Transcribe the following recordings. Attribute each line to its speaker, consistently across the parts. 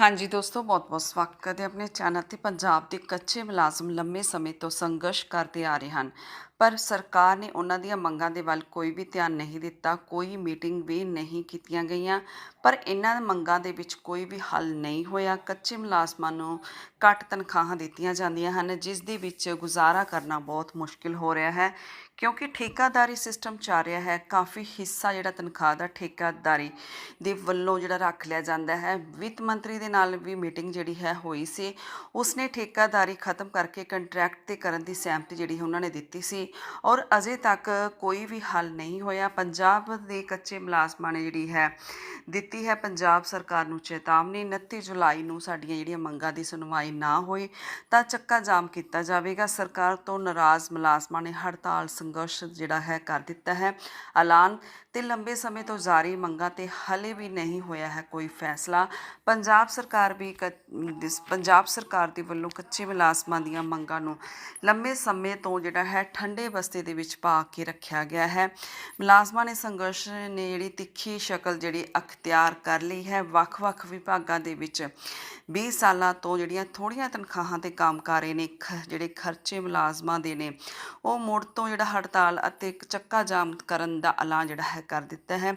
Speaker 1: ਹਾਂਜੀ ਦੋਸਤੋ, ਬਹੁਤ-ਬਹੁਤ ਸਵਾਗਤ ਕਰਦੇ ਆਪਣੇ ਚੈਨਲ ਤੇ। ਪੰਜਾਬ ਦੇ ਕੱਚੇ ਮੁਲਾਜ਼ਮ ਲੰਮੇ ਸਮੇਂ ਤੋਂ ਸੰਘਰਸ਼ ਕਰਦੇ ਆ ਰਹੇ ਹਨ। ਪਰ ਸਰਕਾਰ ਨੇ ਉਹਨਾਂ ਦੀਆਂ ਮੰਗਾਂ ਦੇ ਵੱਲ ਕੋਈ ਵੀ ਧਿਆਨ ਨਹੀਂ ਦਿੱਤਾ, ਕੋਈ ਮੀਟਿੰਗ ਵੀ ਨਹੀਂ ਕੀਤੀਆਂ ਗਈਆਂ। ਪਰ ਇਹਨਾਂ ਮੰਗਾਂ ਦੇ ਵਿੱਚ ਕੋਈ ਵੀ ਹੱਲ ਨਹੀਂ ਹੋਇਆ। ਕੱਚੇ ਮੁਲਾਜ਼ਮਾਂ ਨੂੰ ਘੱਟ ਤਨਖਾਹਾਂ ਦਿੱਤੀਆਂ ਜਾਂਦੀਆਂ ਹਨ, ਜਿਸ ਦੇ ਵਿੱਚ ਗੁਜ਼ਾਰਾ ਕਰਨਾ ਬਹੁਤ ਮੁਸ਼ਕਿਲ ਹੋ ਰਿਹਾ ਹੈ। ਕਿਉਂਕਿ ਠੇਕਾਦਾਰੀ ਸਿਸਟਮ ਚੱਲ ਰਿਹਾ ਹੈ, ਕਾਫੀ ਹਿੱਸਾ ਜਿਹੜਾ ਤਨਖਾਹ ਦਾ ਠੇਕਾਦਾਰੀ ਦੇ ਵੱਲੋਂ ਜਿਹੜਾ ਰੱਖ ਲਿਆ ਜਾਂਦਾ ਹੈ। ਵਿੱਤ ਮੰਤਰੀ ਦੇ ਨਾਲ ਵੀ ਮੀਟਿੰਗ ਜਿਹੜੀ ਹੈ ਹੋਈ ਸੀ। ਉਸਨੇ ਠੇਕਾਦਾਰੀ ਖਤਮ ਕਰਕੇ ਕੰਟਰੈਕਟ ਤੇ ਕਰਨ ਦੀ ਸਹਿਮਤੀ ਜਿਹੜੀ ਉਹਨਾਂ ਨੇ ਦਿੱਤੀ ਸੀ ਔਰ ਅਜੇ ਤੱਕ ਕੋਈ ਵੀ ਹੱਲ ਨਹੀਂ ਹੋਇਆ। ਪੰਜਾਬ ਦੇ ਕੱਚੇ ਮੁਲਾਜ਼ਮਾਂ ਨੇ ਜਿਹੜੀ ਹੈ ਦਿੱਤੀ ਹੈ ਪੰਜਾਬ ਸਰਕਾਰ ਨੂੰ ਚੇਤਾਵਨੀ। 29 ਜੁਲਾਈ ਨੂੰ ਸਾਡੀਆਂ ਜਿਹੜੀਆਂ ਮੰਗਾਂ ਦੀ ਸੁਣਵਾਈ ਨਾ ਹੋਈ ਤਾਂ ਚੱਕਾ ਜਾਮ ਕੀਤਾ ਜਾਵੇਗਾ। ਸਰਕਾਰ ਤੋਂ ਨਾਰਾਜ਼ ਮੁਲਾਜ਼ਮਾਂ ਨੇ ਹੜਤਾਲ ਸੰਘਰਸ਼ ਜਿਹੜਾ ਹੈ ਕਰ ਦਿੱਤਾ ਹੈ। ਐਲਾਨ ਤੇ ਲੰਬੇ ਸਮੇਂ ਤੋਂ ਜਾਰੀ ਮੰਗਾਂ ਤੇ ਹਲੇ ਵੀ ਨਹੀਂ ਹੋਇਆ ਹੈ ਕੋਈ ਫੈਸਲਾ। ਪੰਜਾਬ ਸਰਕਾਰ ਵੀ ਕ- ਪੰਜਾਬ ਸਰਕਾਰ ਦੇ ਵੱਲੋਂ ਕੱਚੇ ਮੁਲਾਜ਼ਮਾਂ ਦੀਆਂ ਮੰਗਾਂ ਨੂੰ ਲੰਬੇ ਸਮੇਂ ਤੋਂ ਜਿਹੜਾ ਹੈ ਠੰਡੇ ਬਸਤੇ ਦੇ ਵਿੱਚ ਪਾ ਕੇ ਰੱਖਿਆ ਗਿਆ ਹੈ। ਮੁਲਾਜ਼ਮਾਂ ਨੇ ਸੰਘਰਸ਼ ਨੇ ਜਿਹੜੀ ਤਿੱਖੀ ਸ਼ਕਲ ਜਿਹੜੀ ਅਖਤਿਆਰ ਕਰ ਲਈ ਹੈ। ਵੱਖ-ਵੱਖ ਵਿਭਾਗਾਂ ਦੇ ਵਿੱਚ 20 ਸਾਲਾਂ ਤੋਂ ਜਿਹੜੀਆਂ ਥੋੜੀਆਂ ਤਨਖਾਹਾਂ ਤੇ ਕੰਮ ਕਰ ਰਹੇ ਨੇ, ਖ- ਜਿਹੜੇ ਖਰਚੇ ਮੁਲਾਜ਼ਮਾਂ ਦੇ ਨੇ, ਉਹ ਮੁੜ ਤੋਂ ਜਿਹੜਾ ਹੜਤਾਲ ਅਤੇ ਚੱਕਾ ਜਾਮ ਕਰਨ ਦਾ ਐਲਾਨ ਜਿਹੜਾ ਹੈ ਕਰ ਦਿੱਤਾ ਹੈ।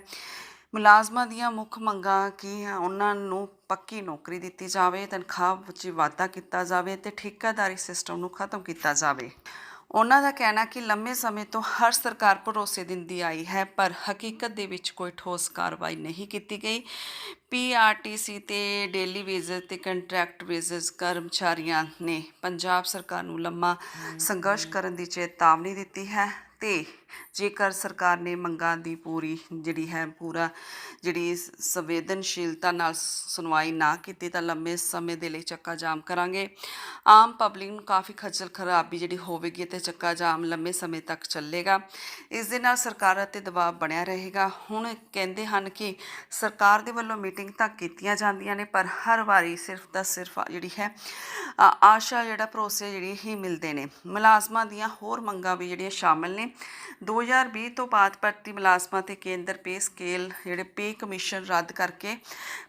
Speaker 1: ਮੁਲਾਜ਼ਮਾਂ ਦੀਆਂ ਮੁੱਖ ਮੰਗਾਂ ਕੀ ਹੈ? ਉਹਨਾਂ ਨੂੰ ਪੱਕੀ ਨੌਕਰੀ ਦਿੱਤੀ ਜਾਵੇ, ਤਨਖਾਹ ਵਿੱਚ ਵਾਧਾ ਕੀਤਾ ਜਾਵੇ ਤੇ ਠੇਕਾਦਾਰੀ ਸਿਸਟਮ ਨੂੰ ਖਤਮ ਕੀਤਾ ਜਾਵੇ। ਉਹਨਾਂ ਦਾ ਕਹਿਣਾ ਕਿ ਲੰਮੇ ਸਮੇਂ ਤੋਂ ਹਰ ਸਰਕਾਰ ਭਰੋਸੇ ਦਿੰਦੀ ਆਈ ਹੈ, ਪਰ ਹਕੀਕਤ ਦੇ ਵਿੱਚ ਕੋਈ ਠੋਸ ਕਾਰਵਾਈ ਨਹੀਂ ਕੀਤੀ ਗਈ। ਪੀਆਰਟੀਸੀ ਤੇ ਡੇਲੀ ਵੇਜਸ ਤੇ ਕੰਟਰੈਕਟ ਵੇਜਸ ਕਰਮਚਾਰੀਆਂ ਨੇ ਪੰਜਾਬ ਸਰਕਾਰ ਨੂੰ ਲੰਮਾ ਸੰਘਰਸ਼ ਕਰਨ ਦੀ ਚੇਤਾਵਨੀ ਦਿੱਤੀ ਹੈ। ਤੇ ਜੇਕਰ ਸਰਕਾਰ ਨੇ ਮੰਗਾਂ ਦੀ ਪੂਰੀ ਜਿਹੜੀ ਹੈ ਪੂਰਾ ਜਿਹੜੀ ਸੰਵੇਦਨਸ਼ੀਲਤਾ ਨਾਲ ਸੁਣਵਾਈ ਨਾ ਕੀਤੀ ਤਾਂ ਲੰਮੇ ਸਮੇਂ ਦੇ ਲਈ ਚੱਕਾ ਜਾਮ ਕਰਾਂਗੇ। ਆਮ ਪਬਲਿਕ ਨੂੰ ਕਾਫੀ ਖੱਜਲ ਖਰਾਬੀ ਜਿਹੜੀ ਹੋਵੇਗੀ ਤੇ ਚੱਕਾ ਜਾਮ ਲੰਮੇ ਸਮੇਂ ਤੱਕ ਚੱਲੇਗਾ। ਇਸ ਦੇ ਨਾਲ ਸਰਕਾਰ ਅਤੇ ਦਬਾਅ ਬਣਿਆ ਰਹੇਗਾ। ਹੁਣ ਕਹਿੰਦੇ ਹਨ ਕਿ ਸਰਕਾਰ ਦੇ ਵੱਲੋਂ ਮੀਟਿੰਗ ਤਾਂ ਕੀਤੀਆਂ ਜਾਂਦੀਆਂ ਨੇ, ਪਰ ਹਰ ਵਾਰੀ ਸਿਰਫ ਤਾਂ ਸਿਰਫ ਜਿਹੜੀ ਹੈ ਆਸ਼ਾ ਜਿਹੜਾ ਭਰੋਸੇ ਜਿਹੜੀ ਹੀ ਮਿਲਦੇ ਨੇ। ਮੁਲਾਜ਼ਮਾਂ ਦੀਆਂ ਹੋਰ ਮੰਗਾਂ ਵੀ ਜਿਹੜੀਆਂ ਸ਼ਾਮਲ ਨੇ। 2020 ਤੋਂ ਬਾਅਦ ਭਰਤੀ ਮੁਲਾਜ਼ਮਾਂ ਤੇ ਕੇਂਦਰ ਪੇ ਸਕੇਲ ਜਿਹੜੇ ਪੇ ਕਮਿਸ਼ਨ ਰੱਦ ਕਰਕੇ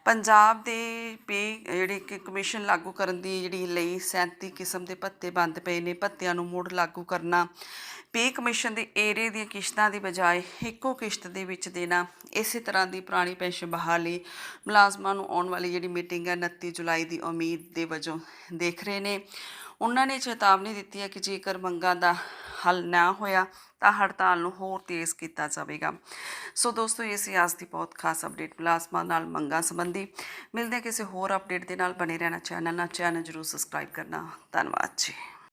Speaker 1: ਪੰਜਾਬ ਦੇ ਪੇ ਜਿਹੜੇ ਕਿ ਕਮਿਸ਼ਨ ਲਾਗੂ ਕਰਨ ਦੀ ਜਿਹੜੀ ਲਈ 37 ਕਿਸਮ ਦੇ ਭੱਤੇ ਬੰਦ ਪਏ ਨੇ। ਭੱਤਿਆਂ ਨੂੰ ਮੁੜ ਲਾਗੂ ਕਰਨਾ ਪੇ ਕਮਿਸ਼ਨ ਦੇ ਏਰੇ ਦੀਆਂ ਕਿਸ਼ਤਾਂ ਦੀ ਬਜਾਏ ਇੱਕੋ ਕਿਸ਼ਤ ਦੇ ਵਿੱਚ ਦੇਣਾ, ਇਸੇ ਤਰ੍ਹਾਂ ਦੀ ਪੁਰਾਣੀ ਪੈਨਸ਼ਨ ਬਹਾਲੀ ਮੁਲਾਜ਼ਮਾਂ ਨੂੰ ਆਉਣ ਵਾਲੀ ਜਿਹੜੀ ਮੀਟਿੰਗ ਹੈ 29 ਜੁਲਾਈ ਦੀ ਉਮੀਦ ਦੇ ਵਜੋਂ ਦੇਖ ਰਹੇ ਨੇ। ਉਹਨਾਂ ਨੇ ਚੇਤਾਵਨੀ ਦਿੱਤੀ ਹੈ ਕਿ ਜੇਕਰ ਮੰਗਾਂ ਦਾ ਹੱਲ ਨਾ ਹੋਇਆ ਤਾਂ ਹੜਤਾਲ ਨੂੰ ਹੋਰ ਤੇਜ਼ ਕੀਤਾ ਜਾਵੇਗਾ। ਸੋ ਦੋਸਤੋ ਇਹ ਸੀ ਅੱਜ ਦੀ ਬਹੁਤ ਖਾਸ ਅਪਡੇਟ ਮੁਲਾਜ਼ਮਾਂ ਨਾਲ ਮੰਗਾਂ ਸੰਬੰਧੀ। ਮਿਲਦੇ ਕਿਸੇ ਹੋਰ ਅਪਡੇਟ ਦੇ ਨਾਲ। ਬਣੇ ਰਹਿਣਾ ਚੈਨਲ ਨਾਲ। ਚੈਨਲ ਜਰੂਰ ਸਬਸਕ੍ਰਾਈਬ ਕਰਨਾ। ਧੰਨਵਾਦ ਜੀ।